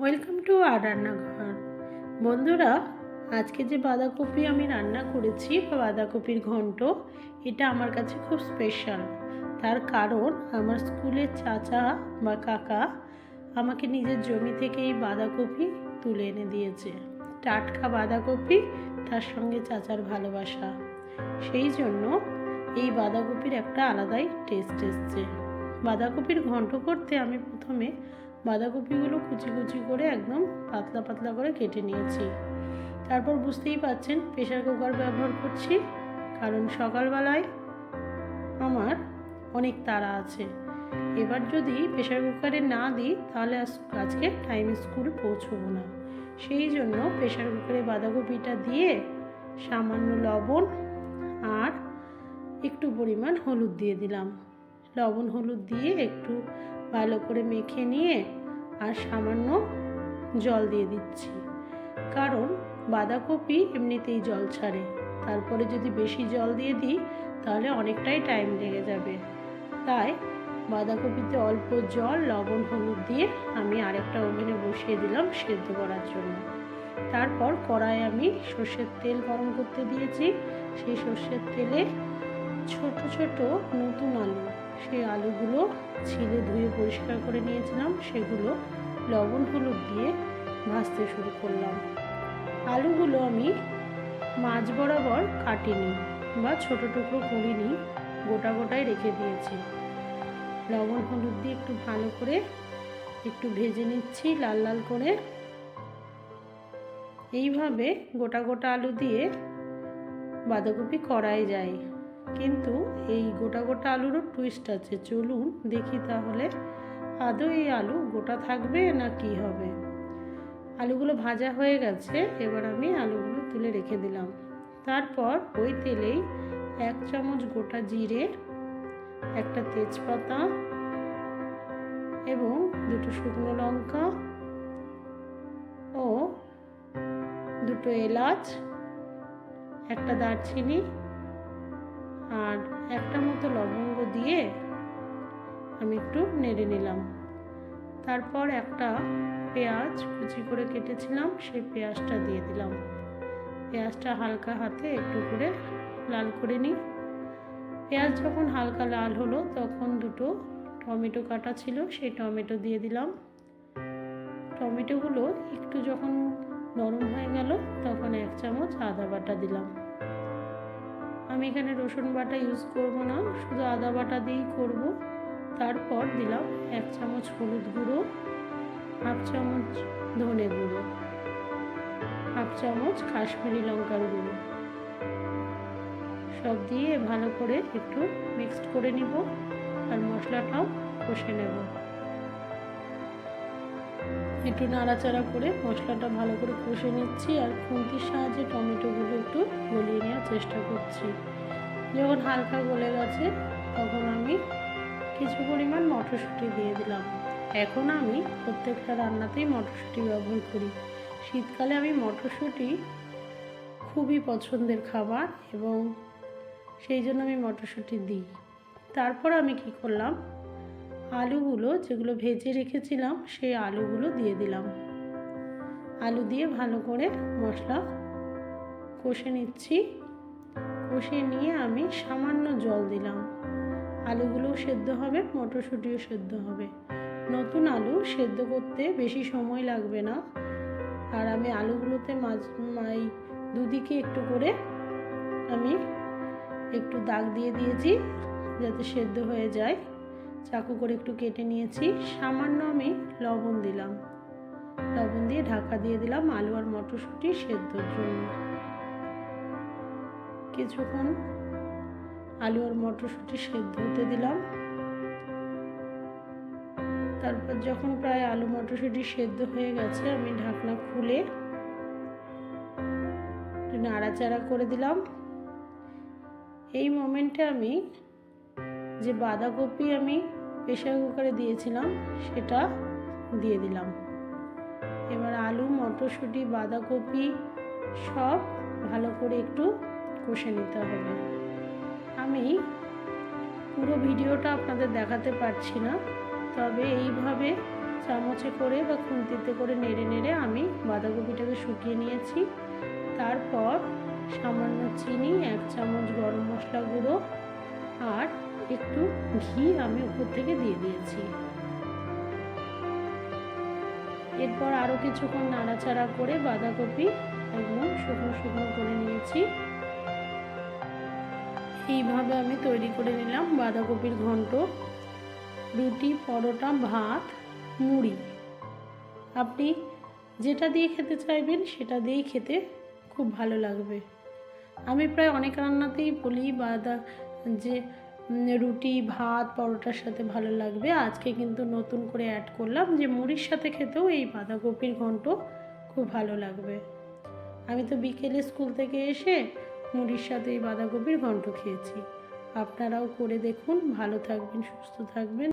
Welcome to আর রান্নাঘর। বন্ধুরা, আজকে যে বাঁধাকপি আমি রান্না করেছি বা বাঁধাকপির ঘন্ট, এটা আমার কাছে খুব স্পেশাল তার কারণ, আমার স্কুলের চাচা বা কাকা আমাকে নিজের জমি থেকে এই বাঁধাকপি তুলে এনে দিয়েছে। টাটকা বাঁধাকপি, তার সঙ্গে চাচার ভালোবাসা। সেই জন্য এই বাঁধাকপির একটা আলাদাই টেস্ট এসছে। বাঁধাকপির ঘন্ট করতে আমি প্রথমে বাঁধাকপিগুলো কুচি কুচি করে একদম পাতলা পাতলা করে কেটে নিয়েছি। তারপর বুঝতেই পাচ্ছেন প্রেশার কুকার ব্যবহার করছি, কারণ সকালবেলায় আমার অনেক তাড়া আছে। এবার যদি প্রেশার কুকারে না দিই, তাহলে আজ- আজকে টাইমে স্কুল পৌঁছবো না। সেই জন্য প্রেশার কুকারে বাঁধাকপিটা দিয়ে সামান্য লবণ আর একটু পরিমাণ হলুদ দিয়ে দিলাম। লবণ হলুদ দিয়ে একটু ভালো করে মেখে নিয়ে আর সামান্য জল দিয়ে দিচ্ছি। কারণ বাঁধাকপি এমনিতেই জল ছাড়ে। তারপরে যদি বেশি জল দিয়ে দিই, তাহলে অনেকটাই টাইম লেগে যাবে। তাই বাঁধাকপিতে অল্প জল, লবণ, হলুদ দিয়ে আমি আরেকটা ওভেনে বসিয়ে দিলাম সেদ্ধ করার জন্য। তারপর কড়াই আমি সর্ষের তেল গরম করতে দিয়েছি। সেই সর্ষের তেলে ছোট ছোট নতুন আলু সেই আলুগুলো ছিলে ধুয়ে পরিষ্কার করে নিয়েছিলাম। সেগুলো লবণ হলুদ দিয়ে ভাজতে শুরু করলাম। আলুগুলো আমি মাছ বরাবর কাটিনি বা ছোটো টুকরো করিনি, গোটা গোটায় রেখে দিয়েছি। লবণ হলুদ দিয়ে একটু ভালো করে একটু ভেজে নিচ্ছি লাল লাল করে। এইভাবে গোটা গোটা আলু দিয়ে বাঁধাকপি করাই যায়। কিন্তু এই গোটা গোটা আলুরও টুইস্ট আছে। চলুন দেখি তাহলে। আদৌ এই আলু গোটা থাকবে না কি হবে? আলুগুলো ভাজা হয়ে গেছে, এবার আমি আলুগুলো তুলে রেখে দিলাম। তারপর ওই তেলেই এক চামচ গোটা জিরে, একটা তেজপাতা এবং দুটো শুকনো লঙ্কা ও দুটো এলাচ, একটা দারচিনি আর একটা মতো লবঙ্গ দিয়ে আমি একটু নেড়ে নিলাম। তারপর একটা পেঁয়াজ কুচি করে কেটেছিলাম, সেই পেঁয়াজটা দিয়ে দিলাম। পেঁয়াজটা হালকা হাতে একটু করে লাল করে নিই। পেঁয়াজ যখন হালকা লাল হলো, তখন দুটো টমেটো কাটা ছিল, সেই টমেটো দিয়ে দিলাম। টমেটোগুলো একটু যখন নরম হয়ে গেল, তখন এক চামচ আদা বাটা দিলাম। আমি এখানে রসুন বাটা ইউজ করব না, শুধু আদা বাটা দিয়েই করব। তারপর দিলাম এক চামচ হলুদ গুঁড়ো, হাফ চামচ ধনে গুঁড়ো, হাফ চামচ কাশ্মীরি লঙ্কার গুঁড়ো। সব দিয়ে ভালো করে একটু মিক্সড করে নিব আর মশলাটাও কষে নেব। একটু নাড়াচাড়া করে মশলাটা ভালো করে কষে নিচ্ছি আর খুন্তির সাহায্যে টমেটোগুলো একটু গলিয়ে নেওয়ার চেষ্টা করছি। যখন হালকা গলে গেছে, তখন আমি কিছু পরিমাণ মটরশুঁটি দিয়ে দিলাম। এখন আমি প্রত্যেকটা রান্নাতেই মটরশুঁটি ব্যবহার করি। শীতকালে আমি মটরশুঁটি খুবই পছন্দের খাবার এবং সেই জন্য আমি মটরশুঁটি দিই। তারপর আমি কি করলাম? আলুগুলো যেগুলো ভেজে রেখেছিলাম, সেই আলুগুলো দিয়ে দিলাম। আলু দিয়ে ভালো করে মশলা কষে নিচ্ছি। কষে নিয়ে আমি সামান্য জল দিলাম। আলুগুলো সেদ্ধ হবে, মটরশুঁটিও সেদ্ধ হবে। নতুন আলু সেদ্ধ করতে বেশি সময় লাগবে না। আর আমি আলুগুলোতে মাছ এই দুদিকে একটু করে আমি একটু দাগ দিয়ে দিয়েছি, যাতে সেদ্ধ হয়ে যায়। চাকু করে একটু কেটে নিয়েছি, সামান্য আমি লবণ দিলাম। লবণ দিয়ে ঢাকা দিয়ে দিলাম আলু আর মটরশুঁটি সেদ্ধর জন্য। কিছুক্ষণ আলু আর মটরশুঁটি সেদ্ধ হতে দিলাম। তারপর যখন প্রায় আলু মটরশুঁটি সেদ্ধ হয়ে গেছে, আমি ঢাকনা খুলে নাড়াচাড়া করে দিলাম। এই মোমেন্টে আমি যে বাঁধাকপি আমি প্রেশার কুকারে দিয়েছিলাম, সেটা দিয়ে দিলাম। এবার আলু, মটরশুঁটি, বাঁধাকপি সব ভালো করে একটু কষে নিতে হবে। আমি পুরো ভিডিওটা আপনাদের দেখাতে পারছি না, তবে এইভাবে চামচে করে বা খুন্তিতে করে নেড়ে নেড়ে আমি বাঁধাকপিটাকে শুকিয়ে নিয়েছি। তারপর সামান্য চিনি, এক চামচ গরম মশলা গুঁড়ো আর একটু ঘি আমি উপর থেকে দিয়ে দিয়েছি। এরপর আরও কিছুক্ষণ নাড়াচাড়া করে বাঁধাকপি একদম শুকনো শুকনো করে নিয়েছি। এইভাবে আমি তৈরি করে নিলাম বাঁধাকপির ঘন্ট। রুটি, পরোটা, ভাত, মুড়ি। আপনি যেটা দিয়ে খেতে চাইবেন সেটা দিয়েই খেতে খুব ভালো লাগবে। আমি প্রায় অনেক রান্নাতেই বলি বাদা যে রুটি, ভাত, পরোটার সাথে ভালো লাগবে। আজকে কিন্তু নতুন করে অ্যাড করলাম যে মুড়ির সাথে খেতেও এই বাঁধাকপির ঘন্ট খুব ভালো লাগবে। আমি তো বিকেলে স্কুল থেকে এসে মুড়ির সাথে এই বাঁধাকপির ঘন্ট খেয়েছি। আপনারাও করে দেখুন। ভালো থাকবেন, সুস্থ থাকবেন।